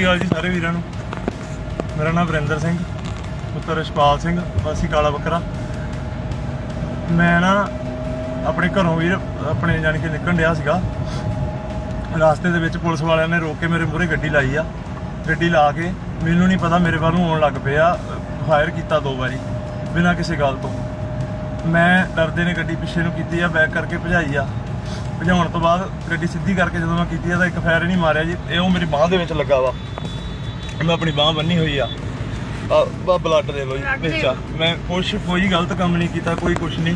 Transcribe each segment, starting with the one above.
ਸ਼੍ਰੀ ਅਕਾਲ ਜੀ ਸਾਰੇ ਵੀਰਾਂ ਨੂੰ? ਮੇਰਾ ਨਾਮ ਵਰਿੰਦਰ ਸਿੰਘ, ਪੁੱਤਰ ਰਿਸ਼ਪਾਲ ਸਿੰਘ, ਵਾਸੀ ਕਾਲਾ ਬੱਕਰਾ। ਮੈਂ ਨਾ ਆਪਣੇ ਘਰੋਂ ਵੀਰ, ਆਪਣੇ ਜਾਣੀ ਕਿ ਨਿਕਲਣ ਡਿਆ ਸੀਗਾ। ਰਾਸਤੇ ਦੇ ਵਿੱਚ ਪੁਲਿਸ ਵਾਲਿਆਂ ਨੇ ਰੋਕ ਕੇ ਮੇਰੇ ਮੂਹਰੇ ਗੱਡੀ ਲਾਈ ਆ। ਗੱਡੀ ਲਾ ਕੇ ਮੈਨੂੰ ਨਹੀਂ ਪਤਾ ਮੇਰੇ ਵੱਲ ਨੂੰ ਆਉਣ ਲੱਗ ਪਿਆ, ਫਾਇਰ ਕੀਤਾ ਦੋ ਵਾਰੀ, ਬਿਨਾਂ ਕਿਸੇ ਗੱਲ ਤੋਂ। ਮੈਂ ਡਰਦੇ ਨੇ ਗੱਡੀ ਪਿੱਛੇ ਨੂੰ ਕੀਤੀ ਆ, ਬੈਕ ਕਰਕੇ ਭਜਾਈ ਆ। ਭਜਾਉਣ ਤੋਂ ਬਾਅਦ ਗੱਡੀ ਸਿੱਧੀ ਕਰਕੇ ਜਦੋਂ ਮੈਂ ਕੀਤੀ ਆ ਤਾਂ ਇੱਕ ਫਾਇਰ ਨਹੀਂ ਮਾਰਿਆ ਜੀ, ਇਹ ਉਹ ਮੇਰੀ ਬਾਹ ਦੇ ਵਿੱਚ ਲੱਗਾ ਵਾ। ਮੈਂ ਆਪਣੀ ਬਾਹ ਬੰਨੀ ਹੋਈ ਆ। ਆ ਬਾ ਬਲੱਡ ਦੇ ਲੋ ਜੀ ਵਿੱਚ ਆ। ਮੈਂ ਕੁਛ ਕੋਈ ਗਲਤ ਕੰਮ ਨਹੀਂ ਕੀਤਾ ਕੋਈ ਕੁਛ ਨਹੀਂ।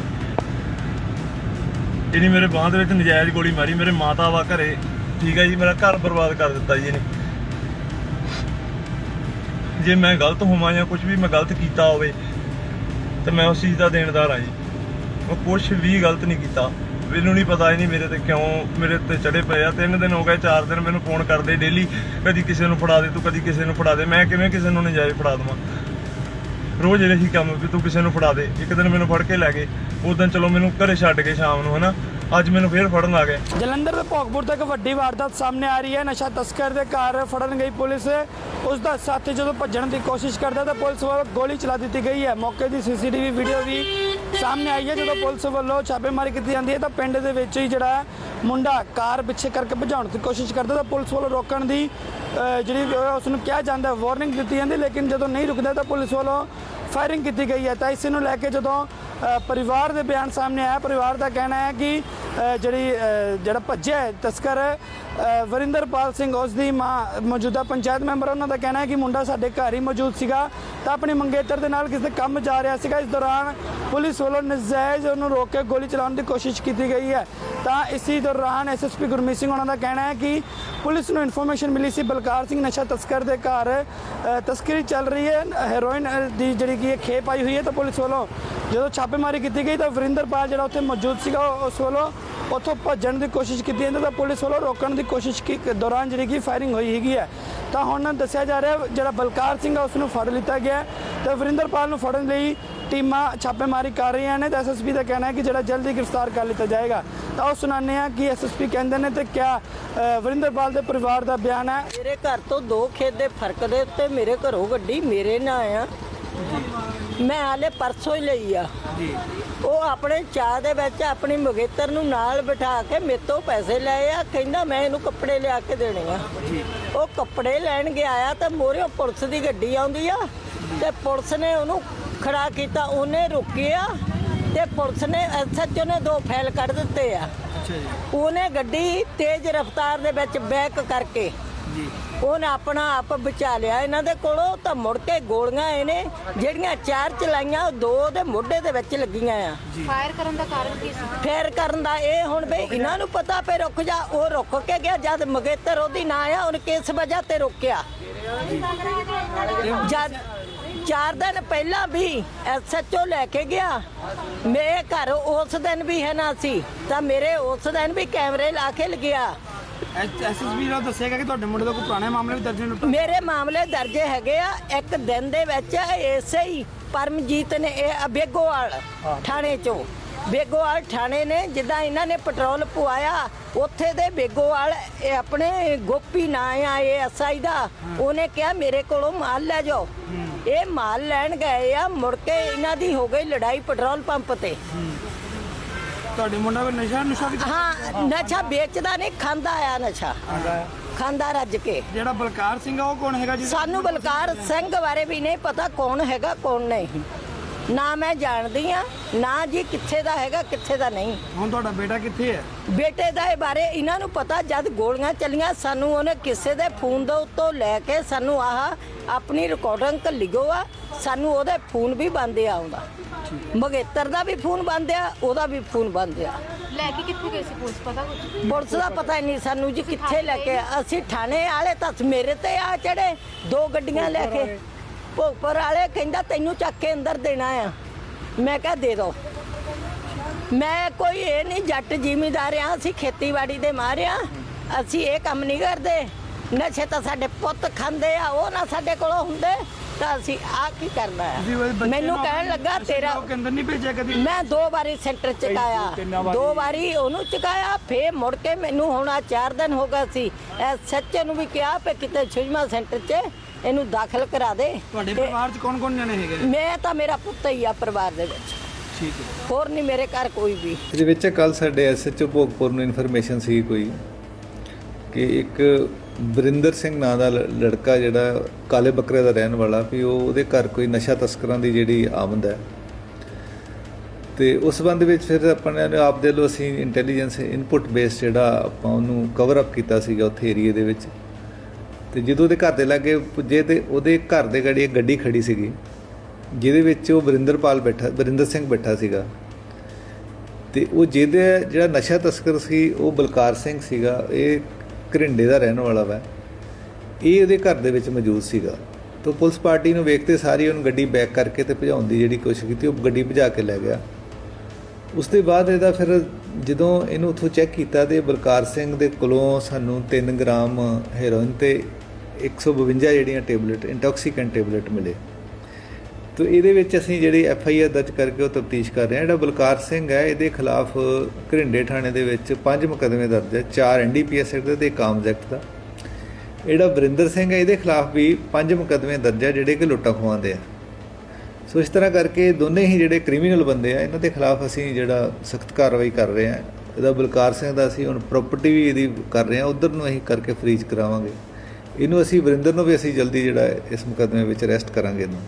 ਇਹਨੇ ਮੇਰੇ ਬਾਹ ਦੇ ਵਿੱਚ ਨਜਾਇਜ਼ ਗੋਲੀ ਮਾਰੀ ਮੇਰੇ ਮਾਤਾ ਵਾ ਘਰੇ। ਠੀਕ ਹੈ ਜੀ ਮੇਰਾ ਘਰ ਬਰਬਾਦ ਕਰ ਦਿੱਤਾ ਜੀ ਇਹਨੇ। ਜੇ ਮੈਂ ਗਲਤ ਹੋਵਾਂ ਜਾਂ ਕੁਝ ਵੀ ਮੈਂ ਗਲਤ ਕੀਤਾ ਹੋਵੇ ਤੇ ਮੈਂ ਉਸ ਚੀਜ਼ ਦਾ ਦੇਣਦਾਰ ਆ ਜੀ। ਮੈਂ ਕੁਝ ਵੀ ਗਲਤ ਨਹੀਂ ਕੀਤਾ। ਮੈਨੂੰ ਨਹੀਂ ਪਤਾ ਹੀ ਨਹੀਂ ਮੇਰੇ ਤੇ ਕਿਉਂ ਮੇਰੇ ਤੇ ਚੜੇ ਪਏ ਆ। ਤਿੰਨ ਦਿਨ ਹੋ ਗਏ, ਚਾਰ ਦਿਨ ਮੈਨੂੰ ਫੋਨ ਕਰਦੇ ਡੇਲੀ ਕਦੀ ਕਿਸੇ ਨੂੰ ਫੜਾ ਦੇ, ਤੂੰ ਕਦੀ ਕਿਸੇ ਨੂੰ ਫੜਾ ਦੇ। ਮੈਂ ਕਿਵੇਂ ਕਿਸੇ ਨੂੰ ਨਜਾਇਜ਼ ਫੜਾ ਦਵਾਂ? ਰੋਜ਼ ਇਹ ਹੀ ਕੰਮ ਵੀ ਤੂੰ ਕਿਸੇ ਨੂੰ ਫੜਾ ਦੇ। ਇੱਕ ਦਿਨ ਮੈਨੂੰ ਫੜ ਕੇ ਲੈ ਗਏ। ਉਸ ਦਿਨ ਚਲੋ ਮੈਨੂੰ ਘਰੇ ਛੱਡ ਕੇ ਸ਼ਾਮ ਨੂੰ, ਹਨਾ? ਅੱਜ ਮੈਨੂੰ ਫੇਰ ਫੜਨ ਆ ਗਏ। ਜਲੰਧਰ ਦੇ ਭੋਗਪੁਰ ਤੱਕ ਵੱਡੀ ਵਾਰਦਾਤ ਸਾਹਮਣੇ ਆ ਰਹੀ ਹੈ। ਨਸ਼ਾ ਤਸਕਰ ਦੇ ਘਰ ਫੜਨ ਗਈ ਪੁਲਿਸ। ਉਸ ਦਾ ਸਾਥੀ ਜਦੋਂ ਭੱਜਣ ਦੀ ਕੋਸ਼ਿਸ਼ ਕਰਦਾ ਤਾਂ ਪੁਲਿਸ ਵੱਲੋਂ ਗੋਲੀ ਚਲਾ ਦਿੱਤੀ ਗਈ ਹੈ। ਮੌਕੇ ਦੀ ਸੀਸੀਟੀਵੀ ਵੀਡੀਓ ਵੀ ਸਾਹਮਣੇ ਆਈ ਹੈ ਜਦੋਂ ਪੁਲਿਸ ਵੱਲੋਂ ਛਾਪੇਮਾਰੀ ਕੀਤੀ ਜਾਂਦੀ ਹੈ ਤਾਂ ਪਿੰਡ ਦੇ ਵਿੱਚ ਹੀ ਜਿਹੜਾ ਮੁੰਡਾ ਕਾਰ ਪਿੱਛੇ ਕਰਕੇ ਭਜਾਉਣ ਦੀ ਕੋਸ਼ਿਸ਼ ਕਰਦਾ ਤਾਂ ਪੁਲਿਸ ਵੱਲੋਂ ਰੋਕਣ ਦੀ ਜਿਹੜੀ ਉਸ ਨੂੰ ਕਿਹਾ ਜਾਂਦਾ ਵਾਰਨਿੰਗ ਦਿੱਤੀ ਜਾਂਦੀ ਲੇਕਿਨ ਜਦੋਂ ਨਹੀਂ ਰੁਕਦਾ ਤਾਂ ਪੁਲਿਸ ਵੱਲੋਂ ਫਾਇਰਿੰਗ ਕੀਤੀ ਗਈ ਹੈ। ਤਾਂ ਇਸ ਨੂੰ ਲੈ ਕੇ ਜਦੋਂ ਪਰਿਵਾਰ ਦੇ ਬਿਆਨ ਸਾਹਮਣੇ ਆਇਆ, ਪਰਿਵਾਰ ਦਾ ਕਹਿਣਾ ਹੈ ਕਿ ਜਿਹੜੀ ਜਿਹੜਾ ਭੱਜਿਆ ਹੈ ਤਸਕਰ ਵਰਿੰਦਰਪਾਲ ਸਿੰਘ ਉਸ ਦੀ ਮਾਂ, ਮੌਜੂਦਾ ਪੰਚਾਇਤ ਮੈਂਬਰ, ਉਹਨਾਂ ਦਾ ਕਹਿਣਾ ਹੈ ਕਿ ਮੁੰਡਾ ਸਾਡੇ ਘਰ ਹੀ ਮੌਜੂਦ ਸੀਗਾ, ਤਾਂ ਆਪਣੀ ਮੰਗੇਤਰ ਦੇ ਨਾਲ ਕਿਸੇ ਕੰਮ ਜਾ ਰਿਹਾ ਸੀਗਾ। ਇਸ ਦੌਰਾਨ ਪੁਲਿਸ ਵੱਲੋਂ ਨਜਾਇਜ਼ ਉਹਨੂੰ ਰੋਕ ਕੇ ਗੋਲੀ ਚਲਾਉਣ ਦੀ ਕੋਸ਼ਿਸ਼ ਕੀਤੀ ਗਈ ਹੈ। ਤਾਂ ਇਸੇ ਦੌਰਾਨ ਐਸਐਸਪੀ ਗੁਰਮੀਤ ਸਿੰਘ ਉਹਨਾਂ ਦਾ ਕਹਿਣਾ ਹੈ ਕਿ ਪੁਲਿਸ ਨੂੰ ਇਨਫੋਰਮੇਸ਼ਨ ਮਿਲੀ ਸੀ, ਬਲਕਾਰ ਸਿੰਘ ਨਸ਼ਾ ਤਸਕਰ ਦੇ ਘਰ ਤਸਕਰੀ ਚੱਲ ਰਹੀ ਹੈ। ਹੈਰੋਇਨ ਦੀ ਜਿਹੜੀ ਕਿ ਇਹ ਖੇਪ ਆਈ ਹੋਈ ਹੈ, ਤਾਂ ਪੁਲਿਸ ਵੱਲੋਂ ਜਦੋਂ ਛਾਪੇਮਾਰੀ ਕੀਤੀ ਗਈ, ਤਾਂ ਵਰਿੰਦਰਪਾਲ ਜਿਹੜਾ ਉੱਥੇ ਮੌਜੂਦ ਸੀਗਾ, ਉਸ ਵੱਲੋਂ ਉੱਥੋਂ ਭੱਜਣ ਦੀ ਕੋਸ਼ਿਸ਼ ਕੀਤੀ ਜਾਂਦੀ ਤਾਂ ਪੁਲਿਸ ਵੱਲੋਂ ਰੋਕਣ ਦੀ ਕੋਸ਼ਿਸ਼ ਕੀ ਦੌਰਾਨ ਜਿਹੜੀ ਕਿ ਫਾਇਰਿੰਗ ਹੋਈ ਹੈਗੀ ਹੈ। ਤਾਂ ਹੁਣ ਦੱਸਿਆ ਜਾ ਰਿਹਾ ਜਿਹੜਾ ਬਲਕਾਰ ਸਿੰਘ ਆ ਉਸ ਨੂੰ ਫੜ ਲਿੱਤਾ ਗਿਆ ਹੈ। ਤੇ ਵਰਿੰਦਰਪਾਲ ਨੂੰ ਫੜਨ ਲਈ ਟੀਮਾਂ ਛਾਪੇਮਾਰੀ ਕਰ ਰਹੀਆਂ ਨੇ ਤਾਂ ਐਸਐਸਪੀ ਦਾ ਕਹਿਣਾ ਹੈ ਕਿ ਜਿਹੜਾ ਜਲਦੀ ਗ੍ਰਿਫਤਾਰ ਕਰ ਲਿੱਤਾ ਜਾਏਗਾ। ਤਾਂ ਉਹ ਸੁਣਾਉਂਦੇ ਆ ਕਿ ਐਸਐਸਪੀ ਕਹਿੰਦੇ ਨੇ ਤੇ ਕਿਆ ਵਰਿੰਦਰਪਾਲ ਦੇ ਪਰਿਵਾਰ ਦਾ ਬਿਆਨ ਹੈ। ਮੇਰੇ ਘਰ ਤੋਂ ਦੋ ਖੇਤ ਦੇ ਫ਼ਰਕ ਦੇ ਉੱਤੇ ਮੇਰੇ ਘਰੋਂ ਗੱਡੀ ਮੇਰੇ ਨਾਲ ਆ। ਮੈਂ ਹਾਲੇ ਪਰਸੋਂ ਹੀ ਲਈ ਆ। ਜੀ। ਉਹ ਆਪਣੇ ਚਾਹ ਦੇ ਵਿੱਚ ਆਪਣੀ ਮਗੇਤਰ ਨੂੰ ਨਾਲ ਬਿਠਾ ਕੇ ਮੇਰੇ ਤੋਂ ਪੈਸੇ ਲਏ ਆ। ਕਹਿੰਦਾ ਮੈਂ ਇਹਨੂੰ ਕੱਪੜੇ ਲਿਆ ਕੇ ਦੇਣੇ ਆ। ਉਹ ਕੱਪੜੇ ਲੈਣ ਗਿਆ ਆ ਤੇ ਮੋਰਿਓ ਪੁਲਿਸ ਦੀ ਗੱਡੀ ਆਉਂਦੀ ਆ ਤੇ ਪੁਲਿਸ ਨੇ ਉਹਨੂੰ ਖੜਾ ਕੀਤਾ। ਉਹਨੇ ਰੁਕਿਆ ਤੇ ਪੁਲਿਸ ਨੇ ਐਸਐਚਓ ਨੇ ਦੋ ਫਾਈਲ ਕੱਢ ਦਿੱਤੇ ਆ। ਉਹਨੇ ਗੱਡੀ ਤੇਜ਼ ਰਫ਼ਤਾਰ ਦੇ ਵਿੱਚ ਬੈਕ ਕਰਕੇ ਜੀ ਉਹਨੇ ਆਪਣਾ ਆਪ ਬਚਾ ਲਿਆ। ਇਹਨਾਂ ਦੇ ਕੋਲੋਂ ਤਾਂ ਮੁੜ ਕੇ ਗੋਲੀਆਂ ਇਹਨੇ ਜਿਹੜੀਆਂ ਚਾਰ ਚਲਾਈਆਂ ਉਹ ਦੋ ਦੇ ਮੋਢੇ ਦੇ ਵਿੱਚ ਲੱਗੀਆਂ ਆ। ਫਾਇਰ ਕਰਨ ਦਾ ਕਾਰਨ ਕੀ ਸੀ? ਫੇਰ ਕਰਨ ਦਾ ਇਹ ਹੁਣ ਵੀ ਇਹਨਾਂ ਨੂੰ ਪਤਾ ਪੇ ਰੁਕ ਜਾ ਉਹ ਰੁਕ ਕੇ ਗਿਆ ਜਦ ਮਗੇਤਰ ਉਹਦੀ ਨਾ ਆ ਉਹਨੇ ਕਿਸ ਵਜ੍ਹਾ ਤੇ ਰੋਕਿਆ? ਜਦ ਚਾਰ ਦਿਨ ਪਹਿਲਾਂ ਵੀ ਐਸਐਚਓ ਲੈ ਕੇ ਗਿਆ ਮੇਰੇ ਘਰ ਉਸ ਦਿਨ ਵੀ ਹੈ ਨਾ ਸੀ ਤਾਂ ਮੇਰੇ ਉਸ ਦਿਨ ਵੀ ਕੈਮਰੇ ਲਾ ਕੇ ਲਗਿਆ। ਐਸਐਸਪੀ ਦਾ ਦੱਸੇਗਾ ਕਿ ਤੁਹਾਡੇ ਮੁੰਡੇ ਦਾ ਕੋਈ ਪੁਰਾਣਾ ਮਾਮਲਾ ਵੀ ਦਰਜ ਨੇ ਮੇਰੇ ਮਾਮਲੇ ਦਰਜੇ ਹੈਗੇ ਆ ਇੱਕ ਦਿਨ ਦੇ ਵਿੱਚ ਐਸੇ ਹੀ ਪਰਮਜੀਤ ਨੇ ਇਹ ਬੇਗੋਵਾਲ ਥਾਣੇ ਚੋਂ ਬੇਗੋਵਾਲ ਥਾਣੇ ਨੇ ਜਿੱਦਾਂ ਇਹਨਾਂ ਨੇ ਪੈਟਰੋਲ ਪਵਾਇਆ ਉੱਥੇ ਦੇ ਬੇਗੋਵਾਲ ਇਹ ਆਪਣੇ ਗੋਪੀ ਨਾਂ ਆ ਇਹ ਐਸਆਈ ਦਾ ਉਹਨੇ ਕਿਹਾ ਮੇਰੇ ਕੋਲੋਂ ਮਾਲ ਲੈ ਜਾਓ। ਇਹ ਮਾਲ ਲੈਣ ਗਏ ਆ ਮੁੜ ਕੇ ਇਹਨਾਂ ਦੀ ਹੋ ਗਈ ਲੜਾਈ ਪੈਟਰੋਲ ਪੰਪ ਤੇ। ਤੁਹਾਡੇ ਮੁੰਡਾ ਕੋਈ ਨਸ਼ਾ ਨੁਸ਼ਾ ਵੀ ਹਾਂ ਨਸ਼ਾ ਵੇਚਦਾ ਨਹੀਂ ਖਾਂਦਾ ਆ ਨਸ਼ਾ। ਖਾਂਦਾ ਰੱਜ ਕੇ। ਜਿਹੜਾ ਬਲਕਾਰ ਸਿੰਘ ਆ ਉਹ ਕੌਣ ਹੈਗਾ ਜੀ? ਸਾਨੂੰ ਬਲਕਾਰ ਸਿੰਘ ਬਾਰੇ ਵੀ ਨਹੀਂ ਪਤਾ ਕੌਣ ਹੈਗਾ ਕੌਣ ਨਹੀਂ। ਨਾ ਮੈਂ ਜਾਣਦੀ ਆ ਨਾ ਜੀ ਕਿੱਥੇ ਦਾ ਹੈਗਾ ਕਿੱਥੇ ਦਾ ਨਹੀਂ। ਹੁਣ ਤੁਹਾਡਾ ਬੇਟਾ ਕਿੱਥੇ ਹੈ? ਬੇਟੇ ਦਾ ਇਹ ਬਾਰੇ ਇਹਨਾਂ ਨੂੰ ਪਤਾ ਜਦ ਗੋਲੀਆਂ ਚੱਲੀਆਂ ਸਾਨੂੰ ਉਹਨੇ ਕਿਸੇ ਦੇ ਫੋਨ ਦੇ ਉੱਤੋਂ ਲੈ ਕੇ ਸਾਨੂੰ ਆਹ ਆਪਣੀ ਰਿਕਾਰਡਿੰਗ ਘੱਲੀਓ ਆ ਸਾਨੂੰ ਉਹਦੇ ਫੋਨ ਵੀ ਬੰਦ ਆਉਂਦਾ। ਮਗੇਤਰ ਦਾ ਵੀ ਫੋਨ ਬੰਦ ਆ ਉਹਦਾ ਵੀ ਫੋਨ ਬੰਦ ਆ। ਲੈ ਕੇ ਕਿੱਥੇ ਗਏ ਸੀ ਪੁਲਿਸ? ਪਤਾ ਕੁਝ ਪੁਲਿਸ ਦਾ ਪਤਾ ਨਹੀਂ ਸਾਨੂੰ ਜੀ ਕਿੱਥੇ ਲੈ ਕੇ ਅਸੀਂ ਥਾਣੇ ਵਾਲੇ ਤਾਂ ਮੇਰੇ ਤੇ ਆ ਚੜੇ ਦੋ ਗੱਡੀਆਂ ਲੈ ਕੇ। ਭੋਗਪੁਰ ਵਾਲੇ ਕਹਿੰਦਾ ਤੈਨੂੰ ਚੱਕ ਕੇ ਅੰਦਰ ਦੇਣਾ ਆ। ਮੈਂ ਕਿਹਾ ਦੇ ਦੋ। ਮੈਂ ਕੋਈ ਇਹ ਨਹੀਂ ਜੱਟ ਜ਼ਿਮੀਦਾਰ ਆ ਅਸੀਂ ਖੇਤੀਬਾੜੀ ਦੇ ਮਾਰਿਆ ਅਸੀਂ ਇਹ ਕੰਮ ਨਹੀਂ ਕਰਦੇ। ਨਸ਼ੇ ਤਾਂ ਸਾਡੇ ਪੁੱਤ ਖਾਂਦੇ ਆ ਉਹ ਨਾ ਸਾਡੇ ਕੋਲੋਂ ਹੁੰਦੇ। ਤਾਂ ਅਸੀਂ ਆ ਕੀ ਕਰਨਾ ਤੁਸੀਂ ਬੱਚੇ ਮੈਨੂੰ ਨੂੰ ਕਹਿਣ ਲੱਗਾ ਤੇਰਾ ਲੋਕ ਅੰਦਰ ਨਹੀਂ ਭੇਜਿਆ ਕਦੀ। ਮੈਂ ਦੋ ਵਾਰੀ ਸੈਂਟਰ ਚਕਾਇਆ ਕਿੰਨਾ ਵਾਰੀ? ਦੋ ਵਾਰੀ ਉਹਨੂੰ ਚਕਾਇਆ ਫੇਰ ਮੁੜ ਕੇ ਮੈਨੂੰ ਹੁਣ ਆ 4 ਦਿਨ ਹੋ ਗਏ ਸੀ। ਐ ਸੱਚੇ ਨੂੰ ਵੀ ਕਿਹਾ ਪੇ ਕਿਤੇ ਸੁਜਮਾ ਸੈਂਟਰ 'ਚ ਇਹਨੂੰ ਦਾਖਲ ਕਰਾ ਦੇ। ਤੁਹਾਡੇ ਤੇ ਪਰਿਵਾਰ 'ਚ ਕੌਣ ਕੌਣ ਜਣੇ ਹੈਗੇ ਨੇ? ਮੈਂ ਤਾਂ ਮੇਰਾ ਪੁੱਤ ਹੀ ਆ ਪਰਿਵਾਰ ਦੇ ਵਿੱਚ। ਠੀਕ ਹੈ। ਹੋਰ ਨਹੀਂ ਮੇਰੇ ਘਰ ਕੋਈ ਵੀ। ਇਹਦੇ ਵਿੱਚ ਕੱਲ ਸਾਡੇ ਐਸਐਚਓ ਭੋਗਪੁਰ ਨੂੰ ਇਨਫੋਰਮੇਸ਼ਨ ਸੀ ਕੋਈ ਕਿ ਇੱਕ ਵਰਿੰਦਰ ਸਿੰਘ ਨਾਂ ਦਾ ਲੜਕਾ ਜਿਹੜਾ ਕਾਲੇ ਬੱਕਰੇ ਦਾ ਰਹਿਣ ਵਾਲਾ, ਵੀ ਉਹ ਉਹਦੇ ਘਰ ਕੋਈ ਨਸ਼ਾ ਤਸਕਰਾਂ ਦੀ ਜਿਹੜੀ ਆਮਦ ਹੈ। ਤੇ ਉਸ ਸੰਬੰਧ ਵਿੱਚ ਫਿਰ ਆਪਣੇ ਨੇ ਆਪ ਦੇ ਲੋ ਅਸੀਂ ਇੰਟੈਲੀਜੈਂਸ ਇਨਪੁਟ ਬੇਸ ਜਿਹੜਾ ਆਪਾਂ ਉਹਨੂੰ ਕਵਰ ਅਪ ਕੀਤਾ ਸੀਗਾ ਉੱਥੇ ਏਰੀਏ ਦੇ ਵਿੱਚ। ਤੇ ਜਦੋਂ ਉਹਦੇ ਘਰ ਦੇ ਲਾਗੇ ਪੁੱਜੇ ਤੇ ਉਹਦੇ ਘਰ ਦੇ ਗੜੀ ਇੱਕ ਗੱਡੀ ਖੜੀ ਸੀਗੀ, ਜਿਹਦੇ ਵਿੱਚ ਉਹ ਵਰਿੰਦਰਪਾਲ ਬੈਠਾ, ਵਰਿੰਦਰ ਸਿੰਘ ਬੈਠਾ ਸੀਗਾ। ਤੇ ਉਹ ਜਿਹਦੇ ਜਿਹੜਾ ਨਸ਼ਾ ਤਸਕਰ ਸੀ, ਉਹ ਬਲਕਾਰ ਸਿੰਘ ਸੀਗਾ। ਇਹ ਘਰਿੰਡੇ ਦਾ ਰਹਿਣ ਵਾਲਾ ਵਾ। ਇਹ ਉਹਦੇ ਘਰ ਦੇ ਵਿੱਚ ਮੌਜੂਦ ਸੀਗਾ। ਤਾਂ ਪੁਲਿਸ ਪਾਰਟੀ ਨੂੰ ਵੇਖਦੇ ਸਾਰੀ ਉਹਨੂੰ ਗੱਡੀ ਬੈਕ ਕਰਕੇ ਤੇ ਭਜਾਉਣ ਦੀ ਜਿਹੜੀ ਕੋਸ਼ਿਸ਼ ਕੀਤੀ, ਉਹ ਗੱਡੀ ਭਜਾ ਕੇ ਲੈ ਗਿਆ। ਉਸ ਤੋਂ ਬਾਅਦ ਇਹਦਾ ਫਿਰ ਜਦੋਂ ਇਹਨੂੰ ਉੱਥੋਂ ਚੈੱਕ ਕੀਤਾ ਤੇ ਬਲਕਾਰ ਸਿੰਘ ਦੇ ਕੋਲੋਂ ਸਾਨੂੰ 3 ਗ੍ਰਾਮ ਹੈਰੋਇਨ ਤੇ 152 ਜਿਹੜੀਆਂ ਟੇਬਲੇਟ, ਇੰਟੌਕਸੀਕੈਂਟ ਟੇਬਲੇਟ ਮਿਲੇ। ਤੋ ਇਹਦੇ ਵਿੱਚ ਅਸੀਂ ਜਿਹੜੀ ਐਫ ਆਈ ਆਰ ਦਰਜ ਕਰਕੇ ਉਹ ਤਫਤੀਸ਼ ਕਰ ਰਹੇ ਹਾਂ। ਜਿਹੜਾ ਬਲਕਾਰ ਸਿੰਘ ਹੈ, ਇਹਦੇ ਖਿਲਾਫ ਘਰਿੰਡੇ ਥਾਣੇ ਦੇ ਵਿੱਚ ਪੰਜ ਮੁਕੱਦਮੇ ਦਰਜ ਹੈ, ਚਾਰ N D P NDPS act ਦੇ ਤੇ ਕਾਮਜ਼ ਐਕਟ ਦਾ। ਜਿਹੜਾ ਵਰਿੰਦਰ ਸਿੰਘ ਹੈ, ਇਹਦੇ ਖਿਲਾਫ ਵੀ ਪੰਜ ਮੁਕੱਦਮੇ ਦਰਜ ਹੈ, ਜਿਹੜੇ ਕਿ ਲੁੱਟਾਂ ਖੋਹਾਉਂਦੇ ਆ। ਸੋ ਇਸ ਤਰ੍ਹਾਂ ਕਰਕੇ ਦੋਨੇ ਹੀ ਜਿਹੜੇ ਕ੍ਰਿਮੀਨਲ ਬੰਦੇ ਆ, ਇਹਨਾਂ ਦੇ ਖਿਲਾਫ ਅਸੀਂ ਜਿਹੜਾ ਸਖਤ ਕਾਰਵਾਈ ਕਰ ਰਹੇ ਹਾਂ। ਇਹਦਾ ਬਲਕਾਰ ਸਿੰਘ ਦਾ ਅਸੀਂ ਹੁਣ ਪ੍ਰਾਪਰਟੀ ਵੀ ਇਹਦੀ ਕਰ ਰਹੇ ਹਾਂ, ਉਧਰ ਨੂੰ ਅਸੀਂ ਕਰਕੇ ਫਰੀਜ਼ ਕਰਾਵਾਂਗੇ। ਇਹਨੂੰ ਅਸੀਂ ਵਰਿੰਦਰ ਨੂੰ ਵੀ ਅਸੀਂ ਜਲਦੀ ਜਿਹੜਾ ਇਸ ਮੁਕੱਦਮੇ ਵਿੱਚ ਅਰੈਸਟ ਕਰਾਂਗੇ ਇਹਨੂੰ।